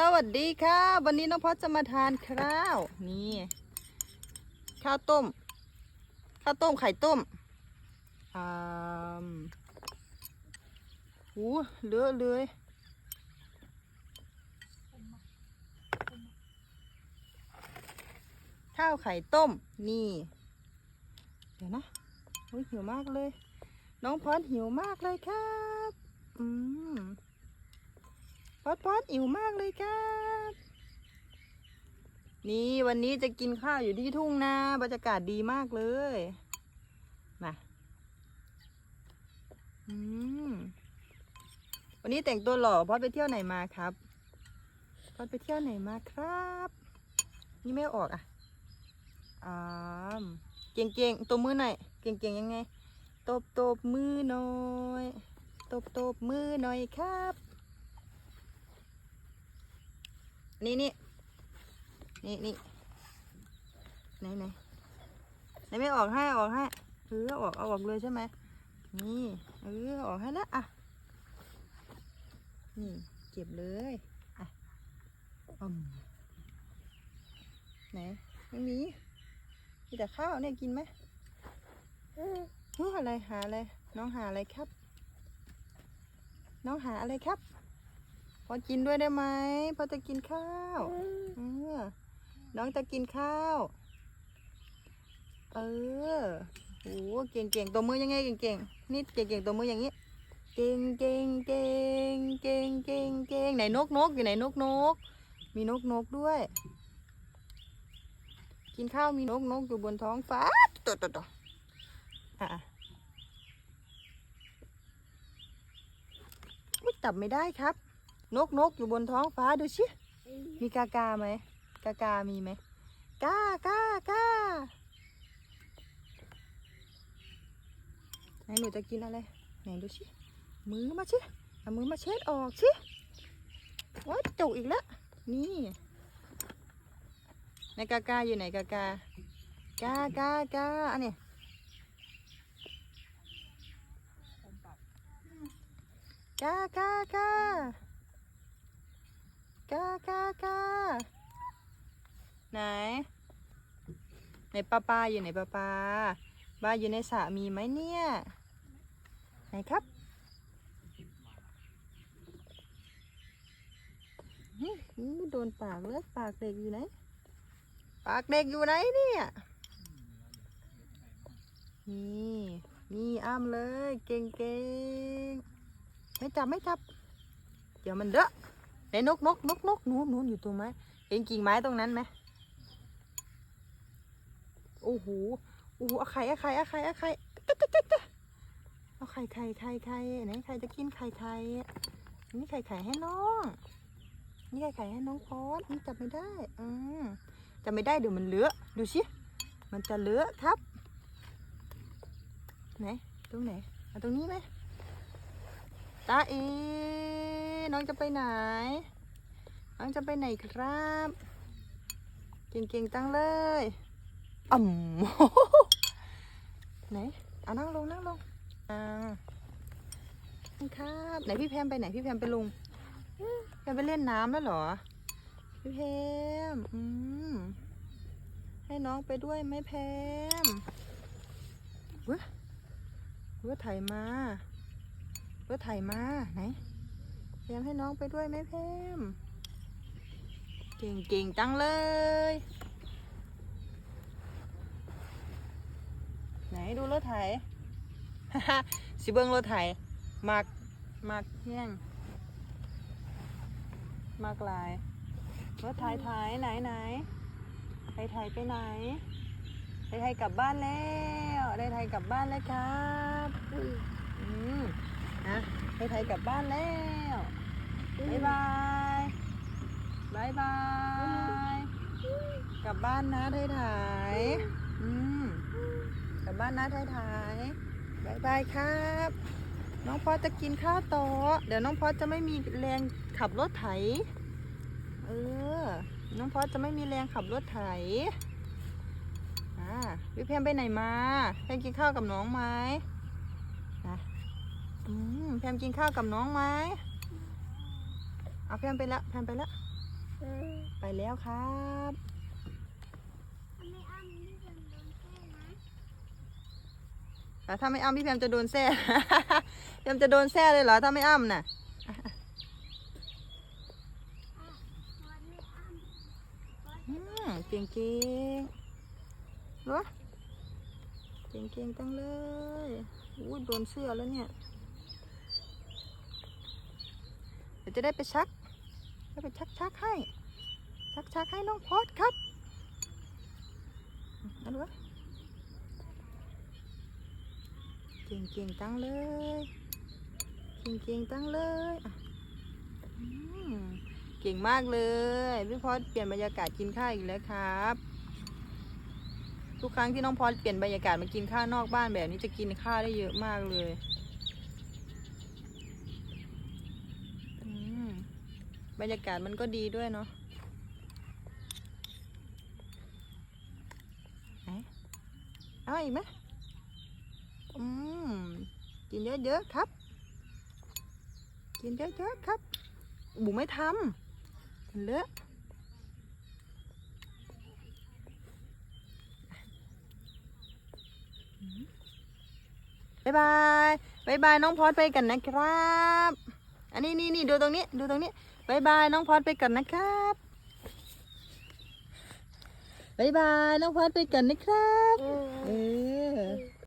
สวัสดีค่ะ วันนี้น้องพอจะมาทานข้าว นี่ ข้าวต้ม ข้าวต้มไข่ต้มอ่าหูเลอะเลยข้าวไข่ต้ม นี่ เดี๋ยวนะโอ้ยหิวมากเลย น้องพอดหิวมากเลยครับ อืม อดพอดหิวมากเลยครับ นี่วันนี้จะกินข้าวอยู่ที่ทุ่งนาบรรยากาศดีมากเลยมาอืมวันนี้แต่งตัวหล่อพอดไปเที่ยวไหนมาครับพอดไปเที่ยวไหนมาครับ นี่ไม่ออกอะอ่าเก่งเก่งๆตัวมือหน่อยเก่งเก่งๆยังไงตบตบมือหน่อยตบตบมือหน่อยครับ นี่นี่นี่นี่ไหนไหนไหนไม่ออกให้ออกให้เออออกเอาออกเลยใช่ไหมนี่เออออกให้แล้วอะนี่เก็บเลยอะอมไหนไม่มีมีแต่ข้าวเนี่ยกินไหมน้ออะไรหาอะไรน้องหาอะไรครับ น้องหาอะไรครับ พอกินด้วยได้ไหมพอจะกินข้าวเออน้องจะกินข้าว เออโอ้เก่งเก่งๆตัวมือยังไงเก่งเก่งๆนี่เก่งเก่งๆตัวมืออย่างนี้ เก่งเก่งเก่งเก่งเก่งเก่งไหนนกนกอยู่ไหนนกนก มีนกนกด้วย กินข้าวมีนกนกอยู่บนท้องฟ้าตัวตัวตัวอะอุ๊ยจับไม่ได้ครับ นกนกอยู่บนท้องฟ้าดูชิ มีกากาไหม กากามีไหม กากากาไหนหนูจะกินอะไร ไหนดูชิ มือมาชิ เอามือมาเช็ดออกชิว้ายจุกอีกแล้ว นี่ไหนกากาอยู่ไหนกากากากากาอันนี้กากากา กากากาไหน ไหนปลาปลาอยู่ไหนปลาปลาปลาอยู่ในสระมีไหมเนี่ยไหนครับโดนปากเลยปากเด็กอยู่ไหนปากเด็กอยู่ไหนเนี่ยนี่นี่อ้ามเลยเก่งเก่งๆไม่จับไม่จับ เดี๋ยวมันเดอะไหนนกนกนกนกนู้นนู้นอยู่ตรงไหมเห็นกิ่งไม้ตรงนั้นไหม โอ้โหโอ้โหเอาไข่เอาไข่เอาไข่เอาไข่เอาไข่ไข่ไข่ไข่ไหนใครจะกินไข่ไข่นี่ไข่ไข่ให้น้อง นี่ไข่ไข่ให้น้องพอดนี่จับไม่ได้อืมจับไม่ได้เดี๋ยวมันเลือะดูสิมันจะเลือะครับไหนตรงไหนเอาตรงนี้ไหมตาเอน้องจะไปไหน น้องจะไปไหนครับ เก่งๆตั้งเลย อ่ำไหนเอานั่งลงนั่งลงอ่าครับไหนพี่แพมไปไหนพี่แพมไปลงแพมไปเล่นน้ำแล้วเหรอ พี่แพมอืมให้น้องไปด้วยไหมแพมเว้ยรถไถมารถไถมาไหนแพมให้น้องไปด้วยไหมแพมเก่งเก่งๆจังเลย ไหน ดูรถไถ สิเบิ้งรถไถมากมากแห้งมากลาย รถไถไถไหนไหนไถไถไปไหนไถไถกลับบ้านแล้วไถไถกลับบ้านแล้วครับอืมนะไถไถกลับบ้านแล้วบายบายบายบาย กลับบ้านนะไทยถ่ายอืม ลับบ้านนะไทยถ่ายบายบายครับ น้องพอสจะกินข้าวต่อ เดี๋ยวน้องพอสจะไม่มีแรงขับรถไถ เออ น้องพอสจะไม่มีแรงขับรถไถ อ่าพี่เพมไปไหนมาแพมกินข้าวกับน้องไหมนะอืมแพมกินข้าวกับน้องไหมเอาแพมไปละแพมไปละ ไปแล้วครับ ไม่อ้ำนี่จะโดนแค่นะ แต่ถ้าไม่อ้ำพี่แพมจะโดนแซ่แพมจะโดนแซ่เลยเหรอ ถ้าไม่อ้ำน่ะเก่งเก่งเหรอเก่งเก่งจังเลยอู้โดนเสื้อแล้วเนี่ย เดี๋ยวจะได้ไปชักได้ไปชักชักให้ ชักชักให้น้องพอดครับนั่นวะ เก่งเก่งจังเลย เก่งเก่งจังเลยเก่งมากเลยพี่พอดเปลี่ยนบรรยากาศกินข้าวอีกแล้วครับ ทุกครั้งที่น้องพอดเปลี่ยนบรรยากาศมากินข้าวนอกบ้านแบบนี้จะกินข้าวได้เยอะมากเลยอืมบรรยากาศมันก็ดีด้วยเนาะเอาอีกไหม อืมกินเยอะๆครับ กินเยอะๆครับบุ๋มไม่ทำมันเลอะบายบายบายบายน้องพอดไปกันนะครับ อันนี้นี่นี่ดูตรงนี้ ดูตรงนี้บายบายน้องพอดไปกันนะครับบายบายน้องพอดไปกันนะครับ เออ